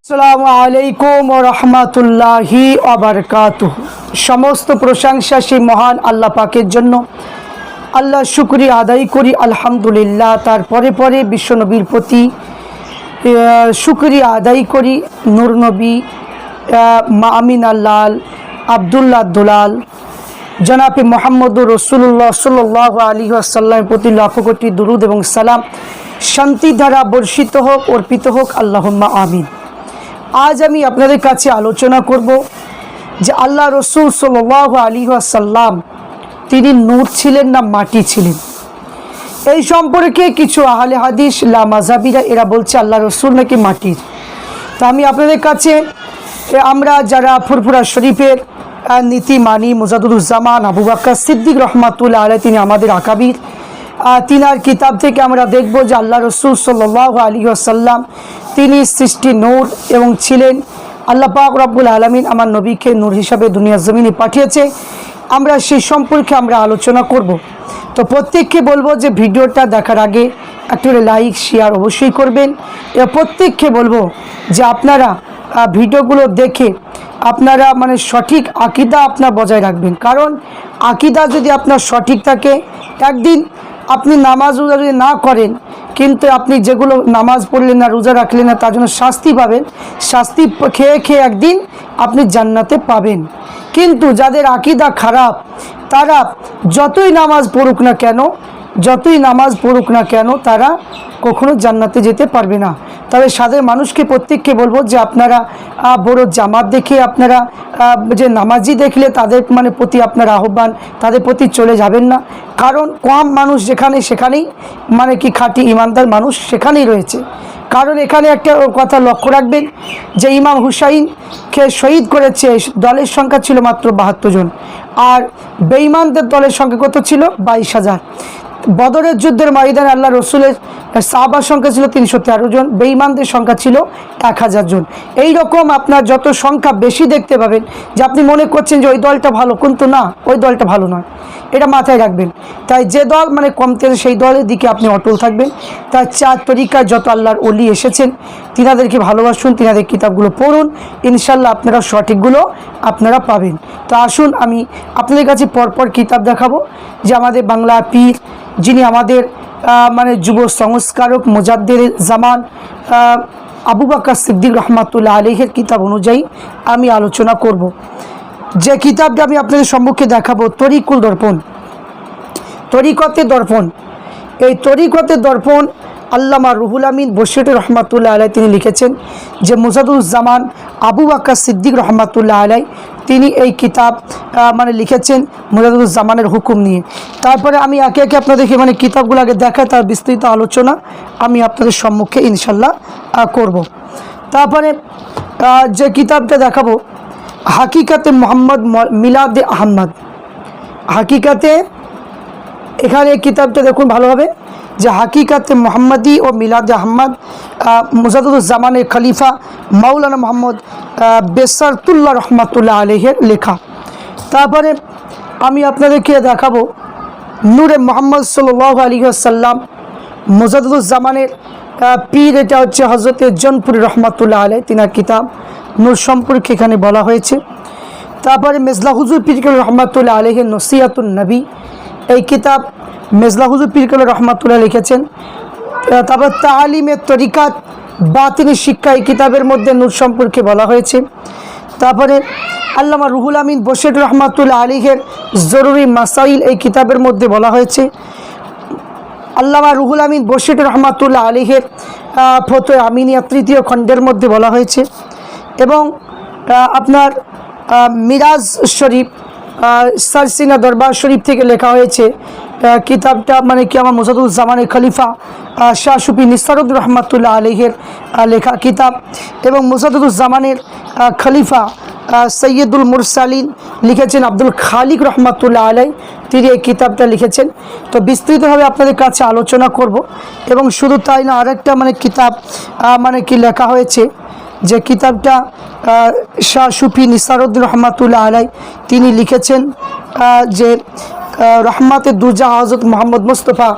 আসসালামু আলাইকুম রহমাতুল্লাহি সমস্ত প্রশংসা সেই মহান আল্লাহ পাকের জন্য। আল্লাহ শুক্রিয়া আদায় করি, আলহামদুলিল্লাহ। তার পরে পরে বিশ্বনবীর প্রতি শুক্রিয়া আদায় করি। নূরনবী মামিনা লাল, আবদুল্লাহ দুলাল জনাবে মোহাম্মদুর রসুল্লাহ সাল্লাহ আলী আসাল্লামের প্রতি লক্ষ কোটি দুরুদ এবং সালাম। শান্তি দ্বারা বর্ষিত হোক, অর্পিত হোক, আল্লাহম্মা আমিন। আজ আমি আপনাদের কাছে আলোচনা করব যে আল্লাহ রসুল সাল্লাহ আলী আসাল্লাম তিনি নূর ছিলেন না মাটি ছিলেন? এই সম্পর্কে কিছু আহলে হাদিস, লা মাজাবিরা এরা বলছে আল্লাহ রসুল নাকি মাটির। তা আমি আপনাদের কাছে আমরা যারা ফুরফুরা শরীফের আহ, নীতি মানি মুজাদুরুজ্জামান আবু বাক্কা সিদ্দিক রহমাতুল্লাহ আলাই তিনি আমাদের আকাবির। তিনার কিতাব থেকে আমরা দেখব যে আল্লাহ রসুল সাল্লাহ আলী আসাল্লাম তিনি সৃষ্টি নূর এবং ছিলেন আল্লাহ পাক রব্বুল আলমিন আমার নবীকে নূর হিসাবে দুনিয়া জমিনে পাঠিয়েছে। আমরা সেই সম্পর্কে আমরা আলোচনা করব। তো প্রত্যেককে বলব যে ভিডিওটা দেখার আগে একটু লাইক শেয়ার অবশ্যই করবেন। প্রত্যেককে বলব যে আপনারা ভিডিওগুলো দেখে আপনারা মানে সঠিক আকিদা আপনার বজায় রাখবেন। কারণ আকিদা যদি আপনার সঠিক থাকে, একদিন আপনি নামাজ রোজা যদি না করেন, কিন্তু আপনি যেগুলো নামাজ পড়লেন না, রোজা রাখলেন না, তার জন্য শাস্তি পাবেন। শাস্তি খেয়ে খেয়ে একদিন আপনি জান্নাতে পাবেন। কিন্তু যাদের আকিদা খারাপ, তারা যতই নামাজ পড়ুক না কেন যতই নামাজ পড়ুক না কেন, তারা কখনো জান্নাতে যেতে পারবে না। তবে সাদের মানুষকে প্রত্যেককে বলব যে আপনারা বড় জামাত দেখে আপনারা যে নামাজি দেখলে তাদের মানে প্রতি আপনার আহ্বান, তাদের প্রতি চলে যাবেন না। কারণ কম মানুষ যেখানে সেখানেই মানে কি খাঁটি ইমানদার মানুষ সেখানেই রয়েছে। কারণ এখানে একটা কথা লক্ষ্য রাখবেন, যে ইমাম হুসাইনকে শহীদ করেছে, দলের সংখ্যা ছিল মাত্র বাহাত্তর জন। আর বেঈমানদের দলের সংখ্যা কত ছিল? বাইশ হাজার। বদরের যুদ্ধের ময়দানে আল্লাহ রসুলের সাহাবার সংখ্যা ছিল তিনশো তেরো জন, বেঈমানদের সংখ্যা ছিল এক হাজার জন। এই রকম আপনার যত সংখ্যা বেশি দেখতে পাবেন যে আপনি মনে করছেন যে ওই দলটা ভালো, কিন্তু না, ওই দলটা ভালো নয়। এটা মাথায় রাখবেন। তাই যে দল মানে কমতে সেই দলের দিকে আপনি অটল থাকবেন। তার চার তরিকায় যত আল্লাহর অলি এসেছেন, তিনাদেরকে ভালোবাসুন, তিনাদের কিতাবগুলো পড়ুন ইনশাল্লাহ আপনারা সঠিকগুলো আপনারা পাবেন। তো আসুন আমি আপনাদের কাছে পরপর কিতাব দেখাবো, যে আমাদের বাংলা পীর যিনি আমাদের মানে যুব সংস্কারক মোজাদ্দের জামান আবু বাক্কা সিদ্দিক রহমাতুল্লাহ আলিহের কিতাব অনুযায়ী আমি আলোচনা করব। যে কিতাবটা আমি আপনাদের সম্মুখে দেখাবো, তরিকুল দর্পণ। তরিকতে দর্পণ। এই তরিকতে দর্পণ আল্লামা রুহুল আমিন বশির রহমাতুল্লাহ আলাই তিনি লিখেছেন যে মুজাদুজ্জামান আবু বাক্কা সিদ্দিক রহমাতুল্লাহ আলাই তিনি এই কিতাব মানে লিখেছেন মুজাদুজ্জামানের হুকুম নিয়ে। তারপরে আমি একে একে আপনাদেরকে মানে কিতাবগুলো আগে দেখায় তার বিস্তৃত আলোচনা আমি আপনাদের সম্মুখে ইনশাল্লাহ করব। তারপরে যে কিতাবটা দেখাবো, হাকিকাতে মোহাম্মদ মিলাদে আহম্মদ হাকিকাতে, এখানে কিতাবটা দেখুন ভালোভাবে যে হাকিকাতে মোহাম্মদি ও মিলাদ আহম্মদ মুজাদুজ্জামানের খলিফা মাওলানা মোহাম্মদ বেসারতুল্লাহ রহমাতুল্লাহ আলহের লেখা। তারপরে আমি আপনাদেরকে দেখাবো নূরে মোহাম্মদ সাল্লাহ আলী আসাল্লাম মুজাদুজ্জামানের পীর এটা হচ্ছে হজরতের জনপুরি রহমাতুল্লাহ আলহ তিনার কিতাব নূর সম্পর্কে এখানে বলা হয়েছে। তারপরে মেজলা হুজুর পিরকুল রহমাতুল্লাহ আলহের নসিয়াতুল নবী, এই কিতাব মেজলা হুজুর পিরকুল রহমাতুল্লাহ লিখেছেন তারপর তালিমের তরিকাত বাতিনি শিক্ষা এই কিতাবের মধ্যে নূর সম্পর্কে বলা হয়েছে। তারপরে আল্লামা রুহুল আমিন বশির রহমাতুল্লাহ আলিহের জরুরি মাসাইল এই কিতাবের মধ্যে বলা হয়েছে। আল্লামা রুহুল আমিন বশির রহমাতুল্লাহ আলিহের ফতো আমিনিয়া তৃতীয় খণ্ডের মধ্যে বলা হয়েছে এবং আপনার মিরাজ শরীফ সারসিনা দরবার শরীফ থেকে লেখা হয়েছে কিতাবটা মানে কি আমার মুজাদুজ্জামানের খলিফা শাহ সুফি নিসারুদ রহমাতুল্লাহ আলিহের লেখা কিতাব এবং মুজাদুজ্জামানের আহ, খলিফা সৈয়দুল মুরসালিন লিখেছেন আব্দুল খালিক রহমাতুল্লাহ আলাই। তিনি এই কিতাবটা লিখেছেন। তো বিস্তৃতভাবে আপনাদের কাছে আলোচনা করব এবং শুধু তাই না আরেকটা মানে কিতাব মানে কি লেখা হয়েছে যে কিতাবটা শাহ সুফি নিসারুদ্দিন রহমাতুল্লাহ আলাই তিনি লিখেছেন যে রহমাতে দুজা হজরত মোহাম্মদ মুস্তফা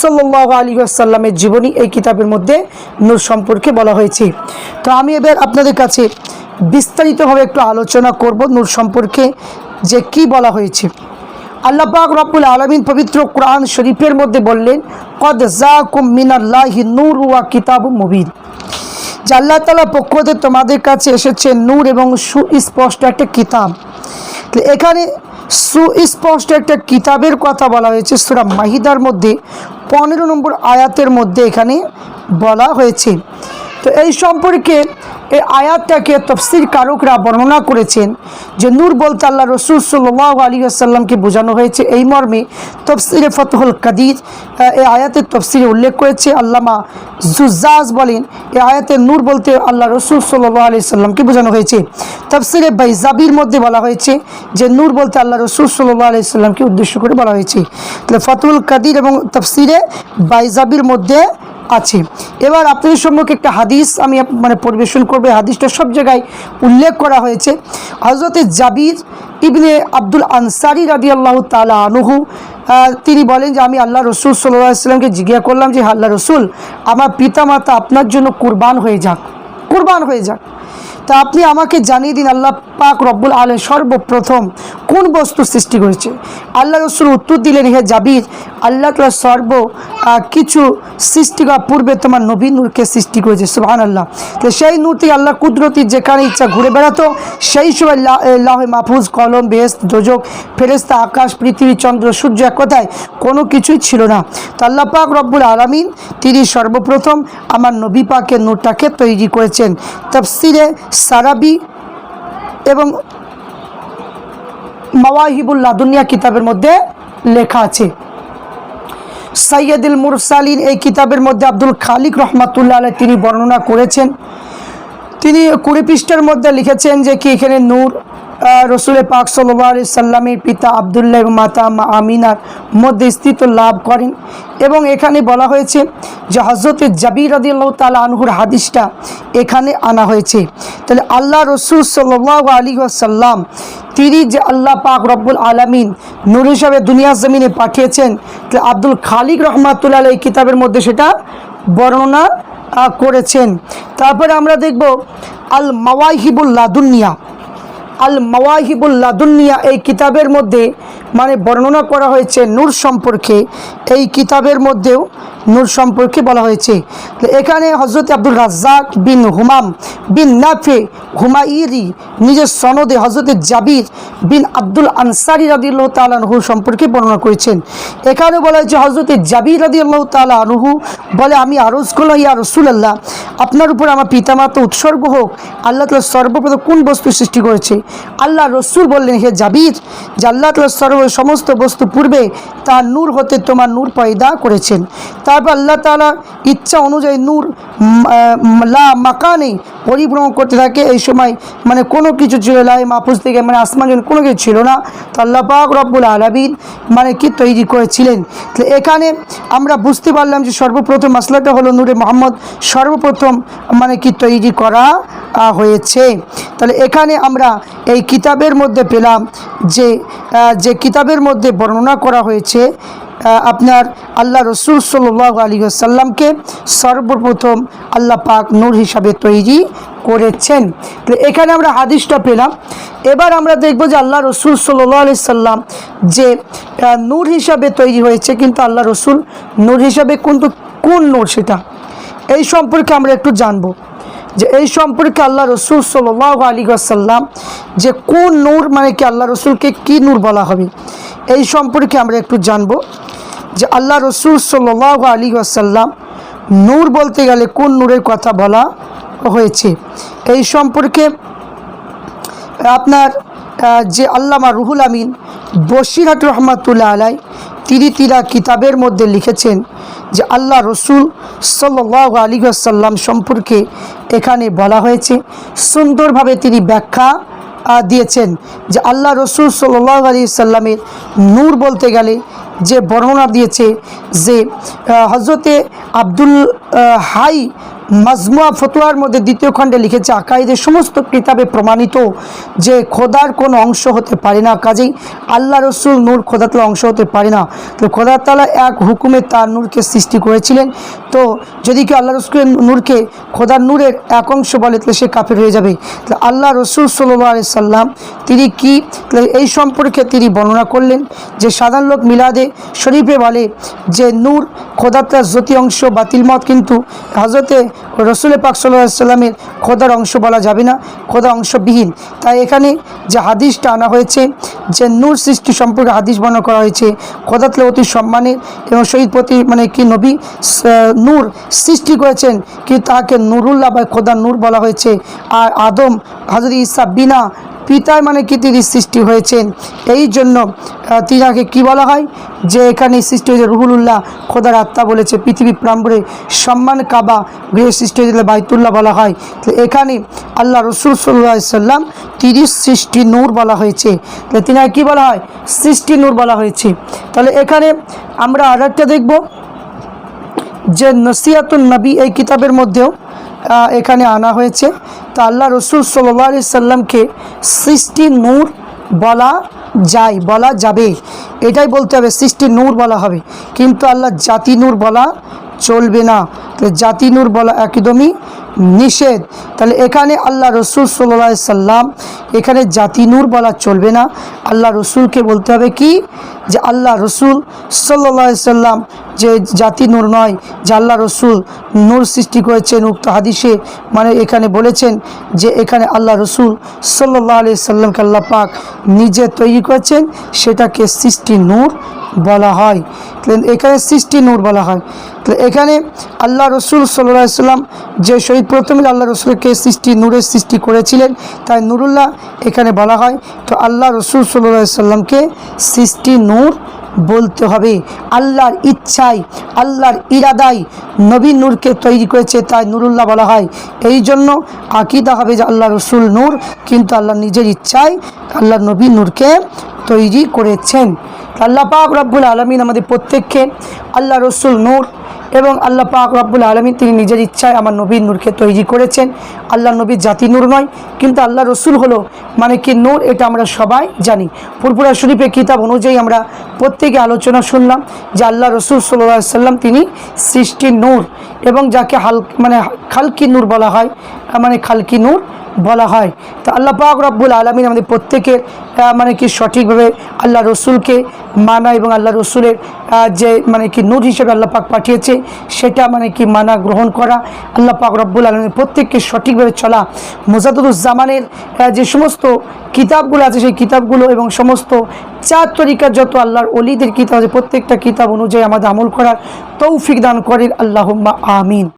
সাল্লাহ আলী আসাল্লামের জীবনী এই কিতাবের মধ্যে নূর সম্পর্কে বলা হয়েছে। তো আমি এবার আপনাদের কাছে বিস্তারিতভাবে একটু আলোচনা করব নূর সম্পর্কে যে কি বলা হয়েছে। আল্লাহ পাক রব্বুল আলমিন পবিত্র কোরআন শরীফের মধ্যে বললেন, কদ জাকুম মিনাল্লাহি নূর ওয়া কিতাব মুবিন। যে আল্লাহ তালা পক্ষ তোমাদের কাছে এসেছে নূর এবং সুস্পষ্ট একটা কিতাব। এখানে সুস্পষ্ট একটা কিতাবের কথা বলা হয়েছে। সুরা মাহিদার মধ্যে পনেরো নম্বর আয়াতের মধ্যে এখানে বলা হয়েছে। তো এই সম্পর্কে এই আয়াতটাকে তফসির কারকরা বর্ণনা করেছেন যে নূর বলতে আল্লাহ রসুল সাল্লাহ আলী আসাল্লামকে বোঝানো হয়েছে এই মর্মে তফসিরে ফতহুল কাদির এই আয়াতের তফসিরে উল্লেখ করেছে আল্লামা জুজাজ বলেন, এই আয়াতের নূর বলতে আল্লাহ রসুল সাল্লাহ আলি সাল্লামকে বোঝানো হয়েছে। তফসিরে বাইজাবির মধ্যে বলা হয়েছে যে নূর বলতে আল্লাহ রসুল সাল্লাহ আলি সাল্লামকে উদ্দেশ্য করে বলা হয়েছে। তাহলে ফতুল কাদির এবং তফসিরে বাইজাবির মধ্যে আছে। এবার আপনাদের সম্মুখে একটা হাদিস আমি মানে পরিবেশন করব। হাদিসটা সব জায়গায় উল্লেখ করা হয়েছে। হজরতে জাবির ইবনে আব্দুল আনসারি রাদি আল্লাহ তালা আনুহু তিনি বলেন যে, আমি আল্লাহ রসুল সাল্লাহ সাল্লামকে জিজ্ঞাসা করলাম যে আল্লাহ রসুল, আমার পিতামাতা আপনার জন্য কুরবান হয়ে যাক, কুরবান হয়ে যাক। তা আপনি আমাকে জানিয়ে দিন, আল্লাহ পাক রব্বুল আলম সর্বপ্রথম কোন বস্তু সৃষ্টি করেছে? আল্লাহ রসুল উত্তর দিলেন, হে জাবির, আল্লাহ তালা সর্ব কিছু সৃষ্টি করার পূর্বে তোমার নবী নূরকে সৃষ্টি করেছে সুহান আল্লাহ তো সেই নূরটি আল্লাহ কুদরতি যেখানে ইচ্ছা ঘুরে বেড়াতো, সেই সময় লাহ মাহফুজ, কলম বেহেস্ত যোজক ফেরেস্তা আকাশ, পৃথিবী, চন্দ্র, সূর্য এক কথায় কোনো কিছুই ছিল না। তো আল্লাহ পাক রব্বুল আলমিন, তিনি সর্বপ্রথম আমার নবী পাকের নূরটাকে তৈরি করেছেন। তফসিরে সারাবি এবং মাওয়াহিবুল্লাহ, দুনিয়া কিতাবের মধ্যে লেখা আছে। সৈয়দুল মুরসালিন এই কিতাবের মধ্যে আব্দুল খালিক রহমাতুল্লাহ আলাই তিনি বর্ণনা করেছেন। তিনি কুড়ি পৃষ্ঠের মধ্যে লিখেছেন যে কি এখানে নূর রসুলের পাক সাল্লাহ আলি সাল্লামের পিতা আবদুল্লাহ এবং মাতা মা আমিনার মধ্যে স্থিত লাভ করেন এবং এখানে বলা হয়েছে যে হজরতে জাবির আদিল্লাহ তালা আনহুর হাদিসটা এখানে আনা হয়েছে। তাহলে আল্লাহ রসুল সাল্লাহ আলী সাল্লাম তিনি যে আল্লাহ পাক রব্বুল আলমিন নূর হিসাবে দুনিয়া জমিনে পাঠিয়েছেন, তাহলে আব্দুল খালিক রহমাতুল্লাহ এই কিতাবের মধ্যে সেটা বর্ণনা করেছেন। তারপরে আমরা দেখব আল মাওয়াহিবুল লাদুনিয়া। আল মাওয়াহিবুল্লা দুনিয়া এই কিতাবের মধ্যে মানে বর্ণনা করা হয়েছে নূর সম্পর্কে। এই কিতাবের মধ্যেও নূর সম্পর্কে বলা হয়েছে। এখানে হজরত আব্দুল রাজ্জাক বিন হুমাম বিন নাফে হুমাইরি নিজের সনদে হজরত জাবির বিন আব্দুল আনসারি রাদিল্লাহ তালা আনহু সম্পর্কে বর্ণনা করেছেন। এখানে বলা হয়েছে হজরত জাবির রাদিল্লাহ তালা আনহু বলে, আমি আরজ করলাম ইয়া রসুলাল্লাহ, আপনার উপর আমার পিতামাতা উৎসর্গ হোক, আল্লাহ তালা সর্বপ্রথম কোন বস্তু সৃষ্টি করেছে? আল্লাহ রসুল বললেন, হে জাবির, যে আল্লাহ তালা সর্ব সমস্ত বস্তু পূর্বে তার নূর হতে তোমার নূর পয়দা করেছেন। তারপর আল্লাহ তালা ইচ্ছা অনুযায়ী নূর লা মাকানে পরিভ্রমণ করতে থাকে। এই সময় মানে কোনো কিছু ছিল লাই মাহফুজ থেকে মানে আসমান কোনো কিছু ছিল না। তো আল্লাহ পাক রব্বুল আলমিন মানে কি তৈরি করেছিলেন? তো এখানে আমরা বুঝতে পারলাম যে সর্বপ্রথম মাসলাটা হলো নূরে মোহাম্মদ। সর্বপ্রথম মানে কি তৈরি করা হয়েছে। তাহলে এখানে আমরা এই কিতাবের মধ্যে পেলাম যে যে কিতাবের মধ্যে বর্ণনা করা হয়েছে আপনার আল্লাহ রসুল সাল্লাহ আলী সাল্লামকে সর্বপ্রথম আল্লাহ পাক নূর হিসাবে তৈরি করেছেন। তো এখানে আমরা হাদিসটা পেলাম। এবার আমরা দেখব যে আল্লাহ রসুল সাল্লাহ আলি সাল্লাম যে নূর হিসাবে তৈরি হয়েছে, কিন্তু আল্লাহ রসুল নূর হিসাবে কিন্তু কোন নূর সেটা? এই সম্পর্কে আমরা একটু জানব। যে এই সম্পর্কে আল্লাহ রসুল সাল্লাহ আলী আসাল্লাম যে কোন নূর মানে কি আল্লাহ রসুলকে কি নূর বলা হবে, এই সম্পর্কে আমরা একটু জানব। যে আল্লাহ রসুল সাল্লাহ আলী আসাল্লাম নূর বলতে গেলে কোন নূরের কথা বলা হয়েছে? এই সম্পর্কে আপনার যে আল্লামা রুহুল আমিন বশিরহাট রহমাতুল্লাহ আলাই তিরি তিরা কিতাবের মধ্যে লিখেছেন যে আল্লাহ রসুল সাল্লাহ আলী আসাল্লাম সম্পর্কে এখানে বলা হয়েছে, সুন্দরভাবে তিনি ব্যাখ্যা দিয়েছেন যে আল্লাহ রসুল সাল্লাহ আলী সাল্লামের নূর বলতে গেলে যে বর্ণনা দিয়েছে যে হজরতে আব্দুল হাই মাজমুয়া ফতোয়ার মধ্যে দ্বিতীয় খণ্ডে লিখেছে আকাইদের সমস্ত কিতাবে প্রমাণিত যে খোদার কোনো অংশ হতে পারে না। কাজেই আল্লাহ রসুল নূর খোদাতলা অংশ হতে পারে না। তো খোদা তালা এক হুকুমে তার নূরকে সৃষ্টি করেছিলেন। তো যদি কেউ আল্লাহ রসুলের নূরকে খোদার নূরের এক অংশ বলে, তাহলে সে কাফের হয়ে যাবে। তাহলে আল্লাহ রসুল সাল্লাহ আলি সাল্লাম, তিনি কি এই সম্পর্কে তিনি বর্ণনা করলেন যে, সাধারণ লোক মিলাদে শরীফে বলে যে, নূর খোদাতার জ্যোতি অংশ বাতিল মত, কিন্তু হজরতে রসুল পাক সাল্লামের খোদার অংশ বলা যাবে না খোদা অংশবিহীন। তাই এখানে যে হাদিসটা আনা হয়েছে, যে নূর সৃষ্টি সম্পর্কে হাদিস বর্ণনা করা হয়েছে খোদাতলে অতি সম্মানের এবং শহীদ প্রতি মানে কি নবী নূর সৃষ্টি করেছেন কি তাকে নুরুল্লাহ বা খোদা নূর বলা হয়েছে। আর আদম হাজর ইসা বিনা পিতায় মানে কি তিনি সৃষ্টি হয়েছেন? এই জন্য তিনাকে কি বলা হয়? যে এখানে সৃষ্টি হয়েছে রুহুলুল্লাহ, খোদার আত্মা বলেছে, পৃথিবী প্রাম্বরে সম্মান কাবা গৃহে সৃষ্টি হয়েছিল বাইতুল্লাহ বলা হয়। তো এখানে আল্লাহ রসুল সাল্লাহ সাল্লাম তিরিশ সৃষ্টি নূর বলা হয়েছে। তাহলে তিনাকে কী বলা হয়? সৃষ্টি নূর বলা হয়েছে। তাহলে এখানে আমরা আর একটা দেখব যে নসিয়াতুল নবী এই কিতাবের মধ্যেও এখানে আনা হয়েছে। তা আল্লাহ রসুল সাল্লাহ সাল্লামকে সৃষ্টি নূর বলা যায়, বলা যাবে। এটাই বলতে হবে, সৃষ্টি নূর বলা হবে। কিন্তু আল্লাহ জাতি নূর বলা চলবে না। তো জাতি নূর বলা একদমই নিষেধ। তাহলে এখানে আল্লাহ রসুল সাল্লাহ সাল্লাম এখানে জাতি নূর বলা চলবে না। আল্লাহ রসুলকে বলতে হবে কি? যে আল্লাহ রসুল সাল্লাহ সাল্লাম যে জাতি নূর নয় আল্লাহ রসুল নূর সৃষ্টি করেছেন উক্ত হাদিসে মানে এখানে বলেছেন যে এখানে আল্লাহ রসুল সাল্লাহ আলি সাল্লামকে আল্লাহ পাক নিজে তৈরি করেছেন, সেটাকে সৃষ্টি নূর বলা হয়। তাহলে এখানে সৃষ্টি নূর বলা হয়। তো এখানে আল্লাহ রসুল সাল্লাহ সাল্লাম যে শহীদ প্রথমে আল্লাহ রসুলকে সৃষ্টি নূরের সৃষ্টি করেছিলেন, তাই নুরুল্লাহ এখানে বলা হয়, তো আল্লাহ রসুল সাল্লাহ সাল্লামকে সৃষ্টি নূর বলতে হবে। আল্লাহর ইচ্ছায়, আল্লাহর ইরাদায় নবী নূরকে তৈরি করেছে, তাই নুরুল্লাহ বলা হয়। এই জন্য আকিদা হবে যে আল্লাহ রসুল নূর, কিন্তু আল্লাহ নিজের ইচ্ছায় আল্লাহ নবী নূরকে তৈরি করেছেন। আল্লাহ পাক রব্বুল আলমিন আমাদের প্রত্যেককে আল্লাহ রসুল নূর এবং আল্লাহ পাক রব্বুল আলমিন তিনি নিজের ইচ্ছায় আমার নবীর নূরকে তৈরি করেছেন। আল্লাহ নবীর জাতি নূর নয়, কিন্তু আল্লাহ রসুল হলো মানে কি নূর, এটা আমরা সবাই জানি। ফুরপুরা শরীফের কিতাব অনুযায়ী আমরা প্রত্যেকে আলোচনা শুনলাম যে আল্লাহ রসুল সাল্লাহ সাল্লাম তিনি সৃষ্টি নূর এবং যাকে হাল মানে খালকি নূর বলা হয় মানে খালকি নূর বলা হয়। তো আল্লাহ পাক রব্বুল আলমিন আমাদের প্রত্যেকের মানে কি সঠিকভাবে আল্লাহ রসুলকে মানা এবং আল্লাহ রসুলের যে মানে কি নূর হিসেবে আল্লাহ পাক পাঠিয়েছে, সেটা মানে কি মানা গ্রহণ করা। আল্লাহ পাক রব্বুল আলমের প্রত্যেককে সঠিকভাবে চলা। মোজাদুজ্জামানের যে সমস্ত কিতাবগুলো আছে, সেই কিতাবগুলো এবং সমস্ত চার তরিকার যত আল্লাহর অলিদের কিতাব আছে, প্রত্যেকটা কিতাব অনুযায়ী আমাদের আমল করার তৌফিক দান করেন। আল্লাহ আমিন।